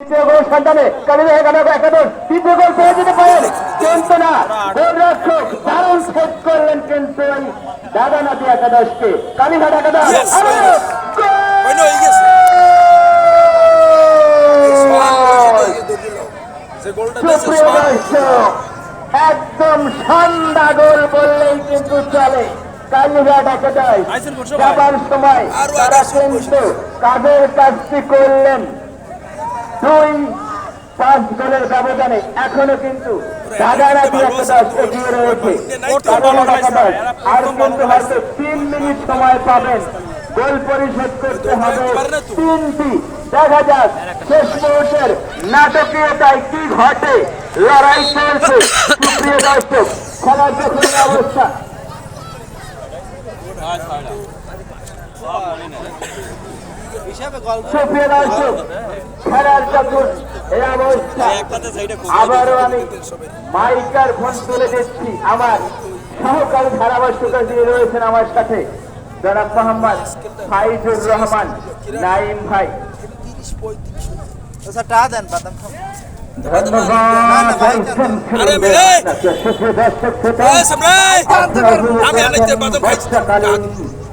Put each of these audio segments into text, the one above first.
তৃতীয় গোল সন্তানে কালিদা একাদশ একাদশ তৃতীয় গোল পেয়ে যেতে পারেন কিন্তু না গোলরক্ষক দারুণ সেট করলেন কিন্তু ওই দাদা একাদশকে। কালীঘাট একাদশ। Yes, আরে, yes. Goal! I know, yes. যে গোলটা দিয়েছে সুপ্রিয় সোহাগ। দর্শক একদম ঠান্ডা গোল বললেই কিন্তু চলে। কালীঘাট একাদশ। সময়? যাবার সময় তারা কিন্তু কাদের কাজটি করলেন? দুই পাঁচ গোলের ব্যবধানে এখনও কিন্তু এগিয়ে রয়েছে। আর কিন্তু হয়তো তিন মিনিট সময় পাবেন। গোল পরিশোধ করতে হবে তিনটি। দেখা যাক শেষ মুহূর্তের নাটকীয়তায় কি ঘটে। লড়াই চলছে। সুপ্রিয় দর্শক খেলার যখন অবস্থা। সুপ্রিয় দর্শক খেলার যখন এই অবস্থা। আবারও আমি মাইকার ফোন তুলে দিচ্ছি আমার সহকারী ধারাভাষ্যকার দিয়ে রয়েছেন আমার সাথে জনাব মোহাম্মদ ফাইজুর রহমান নাইম ভাই। আচ্ছা ধন্যবাদ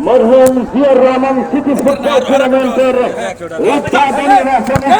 মরহুম জিয়ার রহমান সিটি ফুটবল টুর্নামেন্টের উদ্বোধনী রাষ্ট্রপতি